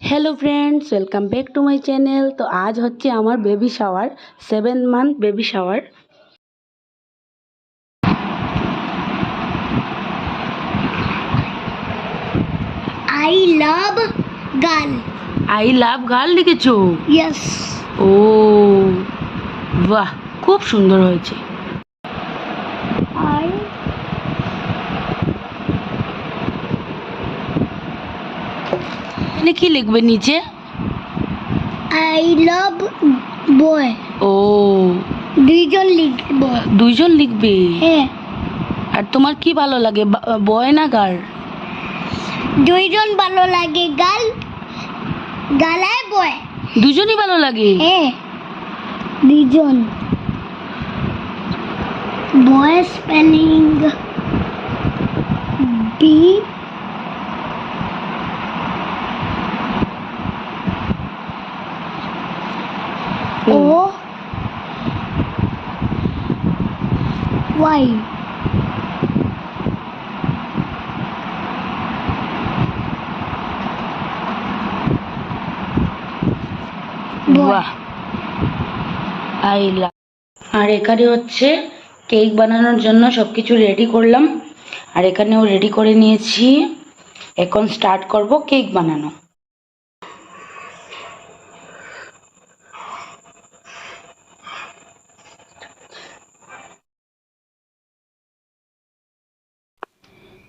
Hello friends welcome back to my channel তো আজ হচ্ছে আমার baby shower seven month baby shower I love girl. I love girl লিখেছো Yes. ও বাহ খুব সুন্দর হয়েছে I এখানে কি লিখবে নিচে? আই লাভ বয় ও। দুইজন লিখব। দুইজন লিখবে? হ্যাঁ। আর তোমার কি ভালো লাগে বয় না গার্ল? দুইজন ভালো লাগে গার্ল গালায় বয়। দুজনই ভালো লাগে? হ্যাঁ। দুইজন। Boy spelling B O Y boy বাহ আই লাভ আর এখানে হচ্ছে কেক বানানোর জন্য সব কিছু রেডি করলাম। আর এখানেও রেডি করে নিয়েছি। এখন স্টার্ট করব কেক বানানো।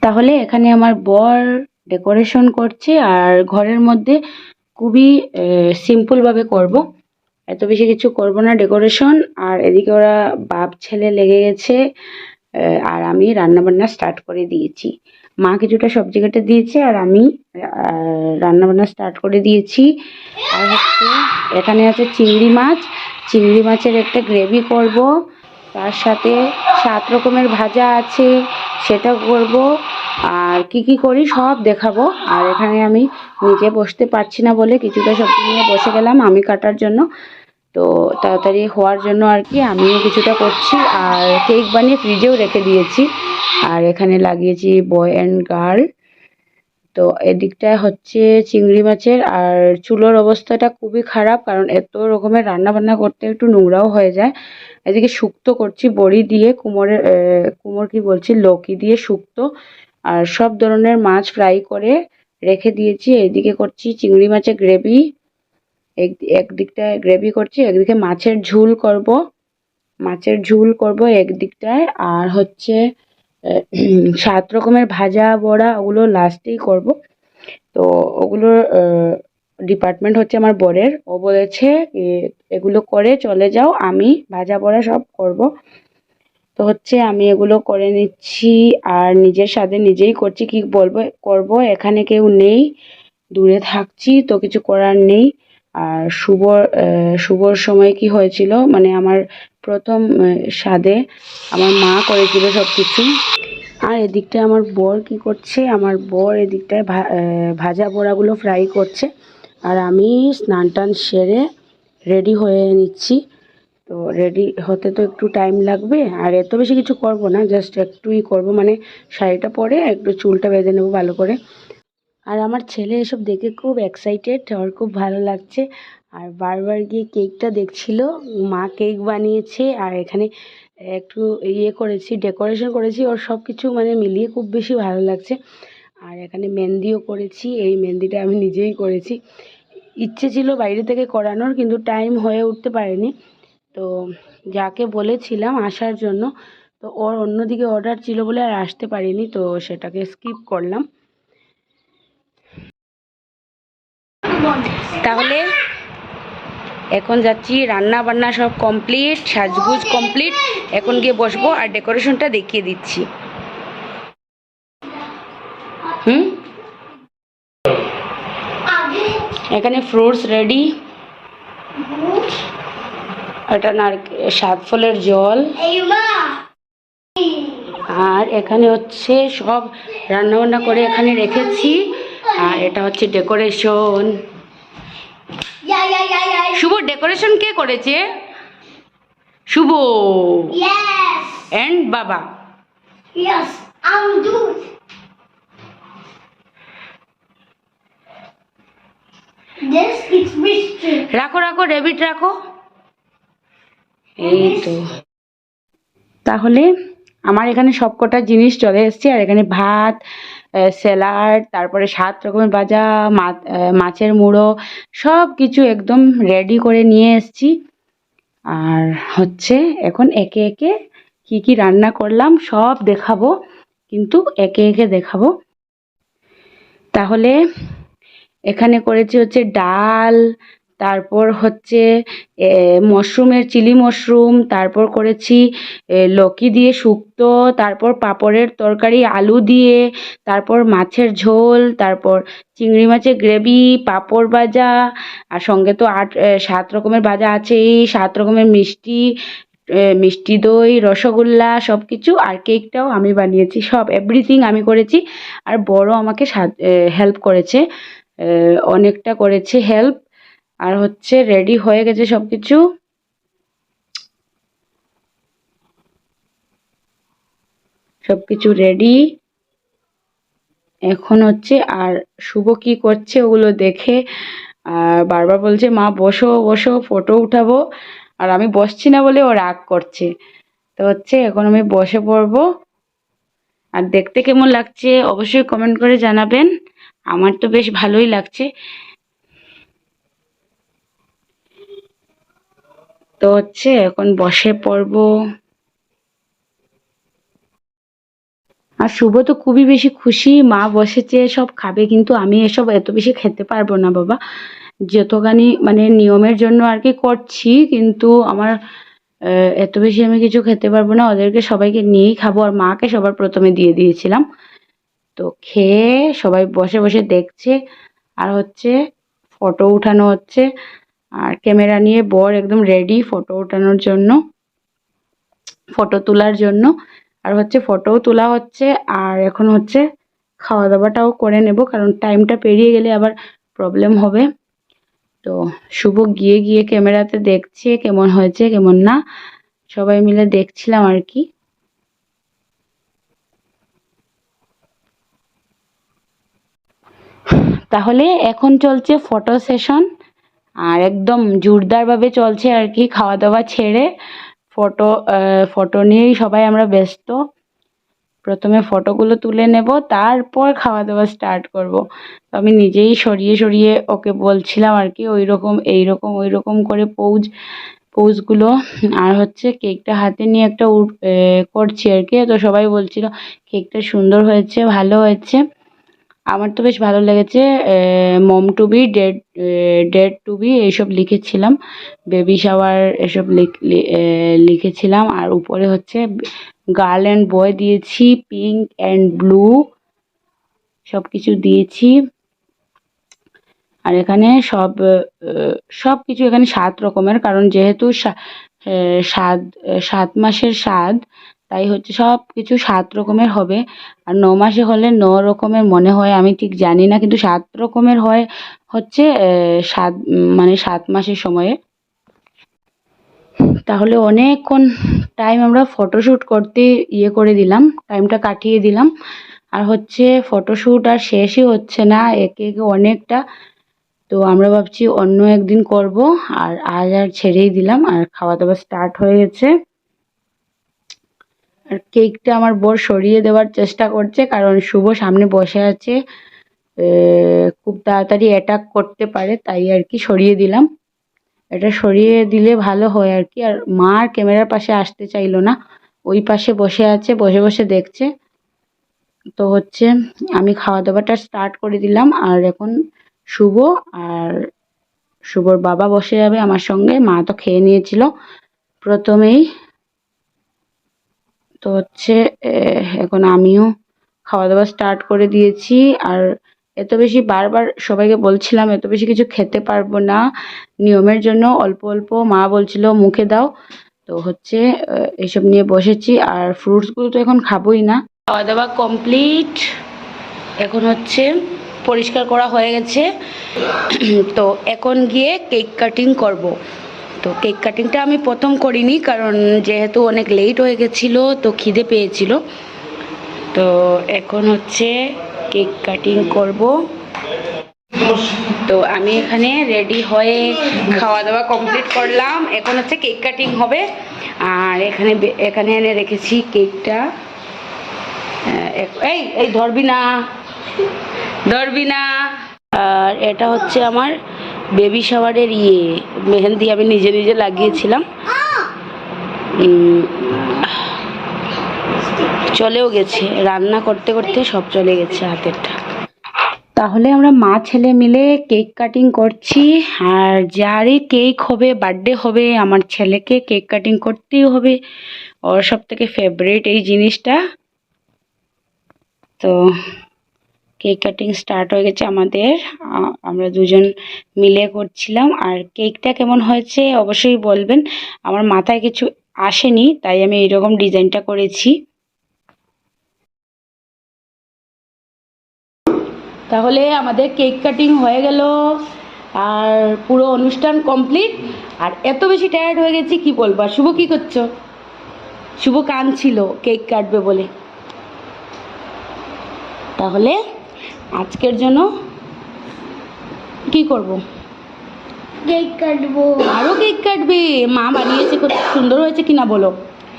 তাহলে এখানে আমার বর ডেকোরেশন করছে আর ঘরের মধ্যে খুবই সিম্পলভাবে করব। এত বেশি কিছু করব না ডেকোরেশন। আর এদিকে ওরা বাপ, ছেলে লেগে গেছে আর আমি রান্না বান্না স্টার্ট করে দিয়েছি। মা কিছুটা সবজি কেটে দিয়েছে আর আমি রান্না বান্না স্টার্ট করে দিয়েছি। আর হচ্ছে, এখানে আছে চিংড়ি মাছ। চিংড়ি মাছের একটা গ্রেভি করব। তার সাথে সাত রকমের ভাজা আছে সেটা করব। আর কি কি করি সব দেখাবো। আর এখানে আমি নিজে বসতে পারছি না বলে কিছুটা সবজি নিয়ে বসে গেলাম আমি কাটার জন্য। তো তাড়াতাড়ি হওয়ার জন্য আর কি আমিও কিছুটা করছি। আর কেক বানিয়ে ফ্রিজেও রেখে দিয়েছি। আর এখানে লাগিয়েছি বয় অ্যান্ড গার্ল তো এদিকটায় হচ্ছে চিংড়ি মাছের আর চুলোর অবস্থাটা খুবই খারাপ কারণ এত রকমের রান্না বান্না করতে একটু নোংরাও হয়ে যায়। এদিকে শুক্তো করছি, বড়ি দিয়ে, কুমোরের কুমোর কি বলছি, লৌকি দিয়ে শুক্তো আর সব ধরনের মাছ ফ্রাই করে রেখে দিয়েছি। এদিকে করছি চিংড়ি মাছের গ্রেভি। এক, একদিকটায় গ্রেভি করছি, একদিকে মাছের ঝুল করব। মাছের ঝুল করব একদিকটায় আর হচ্ছে সাত রকমের ভাজা বড়া ওগুলো লাস্টেই করব। তো ওগুলোর ডিপার্টমেন্ট হচ্ছে আমার বরের। ও বলেছে এগুলো করে চলে যাও আমি ভাজা বড়া সব করব। তো হচ্ছে আমি এগুলো করে নিচ্ছি আর নিজের সাথে নিজেই করছি। কি বলব করব এখানে কেউ নেই দূরে থাকছি তো কিছু করার নেই। আর আহ, শুভর সময় কি হয়েছিল? মানে আমার প্রথম স্বাদে আমার মা করেছিল সব কিছু আর এদিকটায় আমার বর কি করছে? আমার বর এদিকটায় ভা- ভাজা পোড়াগুলো ফ্রাই করছে। আর আমি স্নান টান সেরে রেডি হয়ে নিচ্ছি। তো রেডি হতে তো একটু টাইম লাগবে। আর এত বেশি কিছু করব না জাস্ট একটুই করব। মানে শাড়িটা পরে একটু চুলটা বেঁধে নেব ভালো করে। আর আমার ছেলে এসব দেখে খুব এক্সাইটেড ওর খুব ভালো লাগছে। আর বারবার গিয়ে কেকটা দেখছিল, মা কেক বানিয়েছে আর এখানে একটু ইয়ে করেছি, ডেকোরেশন করেছি, ওর সব কিছু মানে মিলিয়ে খুব বেশি ভালো লাগছে। আর এখানে মেহেন্দিও করেছি, এই মেহেন্দিটা আমি নিজেই করেছি। ইচ্ছে ছিল বাইরে থেকে করানোর কিন্তু টাইম হয়ে উঠতে পারেনি। তো যাকে বলেছিলাম আসার জন্য, তো ওর অন্যদিকে অর্ডার ছিল বলে আর আসতে পারিনি, তো সেটাকে স্কিপ করলাম। তাহলে এখন যাচ্ছি রান্না বান্না সব কমপ্লিট সাজগুজ কমপ্লিট এখন গিয়ে বসবো আর ডেকোরেশনটা দেখিয়ে দিচ্ছি। হুম? এখানে ফ্রুটস রেডি এটা সাত ফলের জল। আর এখানে হচ্ছে সব রান্নাবান্না করে এখানে রেখেছি। আর এটা হচ্ছে ডেকোরেশন শুভ ডেকোরেশন কে করেছে? শুভ। অ্যান্ড বাবা. রাখো রাখো রেবিট রাখো। এই তো। তাহলে আমার এখানে সবকটা জিনিস চলে এসেছে আর এখানে ভাত স্যালাড তারপরে সাত রকমের ভাজা মাছের মুড়ো সব কিছু একদম রেডি করে নিয়ে এসেছি। আর হচ্ছে এখন একে একে কি কি রান্না করলাম সব দেখাবো, কিন্তু একে একে দেখাবো। তাহলে এখানে করেছি হচ্ছে ডাল তারপর হচ্ছে মশরুমের চিলি মশরুম, তারপর করেছি লকি দিয়ে শুক্তো, তারপর পাঁপড়ের তরকারি, আলু দিয়ে, তারপর মাছের ঝোল, তারপর চিংড়ি মাছের গ্রেভি, পাঁপড় ভাজা, আর সঙ্গে তো আট সাত রকমের ভাজা আছেই, সাত রকমের মিষ্টি মিষ্টি দই, রসগোল্লা সব কিছু আর কেকটাও আমি বানিয়েছি, সব এভরিথিং আমি করেছি, আর বড় আমাকে হেল্প করেছে অনেকটা করেছে হেল্প আর হচ্ছে রেডি হয়ে গেছে সব কিছু সব কিছু রেডি এখন হচ্ছে আর শুভ কি করছে ওগুলো দেখে, আর বারবার বলছে, মা, বসো বসো ফটো উঠাবো। আর আমি বসছি না বলে ও রাগ করছে। তো হচ্ছে এখন আমি বসে পড়ব। আর দেখতে কেমন লাগছে অবশ্যই কমেন্ট করে জানাবেন। আমার তো বেশ ভালোই লাগছে। তো হচ্ছে এখন বসে পড়ব। আর শুভ তো খুবই বেশি খুশি, মা বসেছে, সব খাবে, কিন্তু আমি এসব এত বেশি খেতে পারব না বাবা। যতখানি মানে নিয়মের জন্য আর কি করছি, কিন্তু আমার এত বেশি আমি কিছু খেতে পারব না। ওদেরকে সবাইকে নিয়েই খাব, আর মাকে সবার প্রথমে দিয়ে দিয়েছিলাম। তো খেয়ে সবাই বসে বসে দেখছে, আর হচ্ছে ফটো উঠানো হচ্ছে। আর ক্যামেরা নিয়ে বর একদম রেডি ফটো ওঠানোর জন্য ফটো তোলার জন্য। আর হচ্ছে ফটোও তোলা হচ্ছে, আর এখন হচ্ছে খাওয়া দাওয়াটাও করে নেব, কারণ টাইমটা পেরিয়ে গেলে আবার প্রবলেম হবে। তো শুভ গিয়ে গিয়ে ক্যামেরাতে দেখছে, কেমন হয়েছে, কেমন না, সবাই মিলে দেখছিলাম আর কি। তাহলে এখন চলছে ফটো সেশন আর একদম জোরদারভাবে চলছে আর কি খাওয়া দাওয়া ছেড়ে। ফটো ফটো নিয়েই সবাই আমরা ব্যস্ত। প্রথমে ফটোগুলো তুলে নেব, তারপর খাওয়া দাওয়া স্টার্ট করব। তো আমি নিজেই সরিয়ে সরিয়ে ওকে বলছিলাম আর কি ওই রকম এই রকম ওই রকম করে পৌজ পৌজগুলো আর হচ্ছে কেকটা হাতে নিয়ে একটা করছি আর কি। তো সবাই বলছিল, কেকটা সুন্দর হয়েছে, ভালো হয়েছে। আমার তো বেশ ভালো লেগেছে mom to be, dad dad to be এইসব লিখেছিলাম, বেবি শাওয়ার এসব লিখেছিলাম, আর উপরে হচ্ছে গার্ল অ্যান্ড বয় দিয়েছি, পিঙ্ক অ্যান্ড ব্লু সব কিছু দিয়েছি, আর এখানে সব সব কিছু এখানে সাত রকমের, কারণ যেহেতু সাত সাত মাসের স্বাদ তাই হচ্ছে সব কিছু সাত রকমের হবে। আর ন মাসে হলে ন রকমের মনে হয়, আমি ঠিক জানি না, কিন্তু সাত রকমের হয় হচ্ছে সাত মানে সাত মাসের সময়ে। তাহলে অনেকক্ষণ টাইম আমরা ফটোশ্যুট করতে ইয়ে করে দিলাম টাইমটা কাটিয়ে দিলাম। আর হচ্ছে ফটোশ্যুট আর শেষই হচ্ছে না, একে একে অনেকটা। তো আমরা ভাবছি অন্য একদিন করব, আর আজ আর ছেড়েই দিলাম, আর খাওয়া দাওয়া স্টার্ট হয়ে গেছে। কেকটা আমার বর সরিয়ে দেওয়ার চেষ্টা করছে, কারণ শুভ সামনে বসে আছে। খুব তাড়াতাড়ি অ্যাটাক করতে পারে, তাই আর কি সরিয়ে দিলাম। এটা সরিয়ে দিলে ভালো হয় আর কি। আর মা আর ক্যামেরার পাশে আসতে চাইলো না, ওই পাশে বসে আছে, বসে বসে দেখছে। তো হচ্ছে আমি খাওয়া দাওয়াটা স্টার্ট করে দিলাম, আর এখন শুভ আর শুভর বাবা বসে যাবে আমার সঙ্গে। মা তো খেয়ে নিয়েছিল প্রথমেই। তো হচ্ছে এখন আমিও খাওয়া দাওয়া স্টার্ট করে দিয়েছি। আর এত বেশি বারবার সবাইকে বলছিলাম, এত বেশি কিছু খেতে পারব না। নিয়মের জন্য অল্প অল্প মা বলছিল, মুখে দাও। তো হচ্ছে এসব নিয়ে বসেছি। আর ফ্রুটসগুলো তো এখন খাবোই না। খাওয়া দাওয়া কমপ্লিট এখন হচ্ছে পরিষ্কার করা হয়ে গেছে। তো এখন গিয়ে কেক কাটিং করব। তো কেক কাটিংটা আমি প্রথম করিনি, কারণ যেহেতু অনেক লেট হয়ে গেছিল, তো খিদে পেয়েছিল। তো এখন হচ্ছে কেক কাটিং করব। তো আমি এখানে রেডি হয়ে খাওয়া দাওয়া কমপ্লিট করলাম। এখন হচ্ছে কেক কাটিং হবে। আর এখানে এখানে এনে রেখেছি কেকটা। এই এই ধরবি না। ধরবি না। আর এটা হচ্ছে আমার বেবি শাওয়ারের ইয়ে মেহেন্দি আমি নিজে নিজে লাগিয়েছিলাম। চলেও গেছে। রান্না করতে করতে সব চলে গেছে হাতেরটা। তাহলে আমরা মা ছেলে মিলে কেক কাটিং করছি। আর যারই কেক হবে, বার্থডে হবে, আমার ছেলেকে কেক কাটিং করতেই হবে। ওর সব থেকে ফেভারিট এই জিনিসটা। তো কেক কাটিং স্টার্ট হয়ে গেছে আমাদের। আমরা দুজন মিলে করছিলাম। আর কেকটা কেমন হয়েছে অবশ্যই বলবেন। আমার মাথায় কিছু আসেনি, তাই আমি এইরকম ডিজাইনটা করেছি। তাহলে আমাদের কেক কাটিং হয়ে গেল। আর পুরো অনুষ্ঠান কমপ্লিট আর এত বেশি টায়ার্ড হয়ে গেছি, কি বলব? আর শুভ কী করছ? শুভ কাঁদছিল কেক কাটবে বলে। তাহলে আজকের জন্য কি করব? কেক কাটবো। আরও কেক কাটবে। মা বানিয়েছে কত সুন্দর হয়েছে কিনা বলো?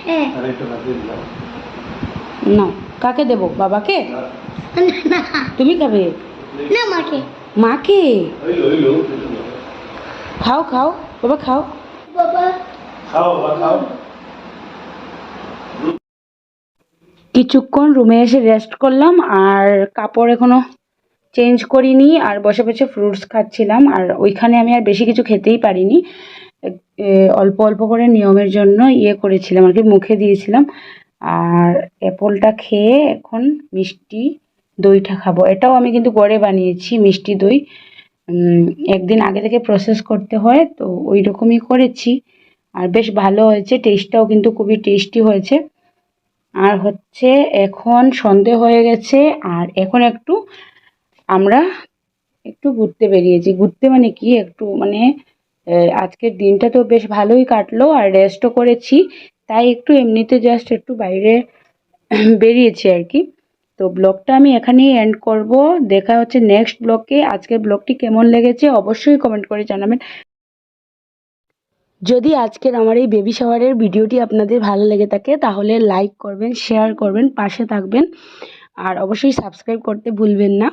হ্যাঁ। না? কাকে দেবো? বাবাকে? তুমি খাবে? না মাকে। মাকে? খাও খাও। বাবা খাও। বাবা। কিছুক্ষণ রুমে এসে রেস্ট করলাম আর কাপড় এখনও চেঞ্জ করিনি আর বসে বসে ফ্রুটস খাচ্ছিলাম আর ওইখানে আমি আর বেশি কিছু খেতেই পারিনি। অল্প অল্প করে নিয়মের জন্য ইয়ে করেছিলাম আর কি, মুখে দিয়েছিলাম। আর অ্যাপলটা খেয়ে এখন মিষ্টি দইটা খাব। এটাও আমি কিন্তু ঘরে বানিয়েছি, মিষ্টি দই। একদিন আগে থেকে প্রসেস করতে হয়, তো ওই রকমই করেছি। আর বেশ ভালো হয়েছে টেস্টটাও কিন্তু খুবই টেস্টি হয়েছে। আর হচ্ছে এখন সন্ধে হয়ে গেছে, আর এখন একটু আমরা একটু ঘুরতে বেরিয়েছি। ঘুরতে মানে কি? একটু মানে আজকের দিনটা তো বেশ ভালোই কাটলো আর রেস্টও করেছি। তাই একটু এমনিতে জাস্ট একটু বাইরে বেরিয়েছি আর কি। তো ব্লগটা আমি এখানেই এন্ড করব। দেখা হচ্ছে নেক্সট ব্লগে। আজকের ব্লগটি কেমন লেগেছে অবশ্যই কমেন্ট করে জানাবেন। যদি আজকের আমার এই বেবি শাওয়ারের ভিডিওটি আপনাদের ভালো লেগে থাকে, তাহলে লাইক করবেন শেয়ার করবেন, পাশে থাকবেন। আর অবশ্যই সাবস্ক্রাইব করতে ভুলবেন না।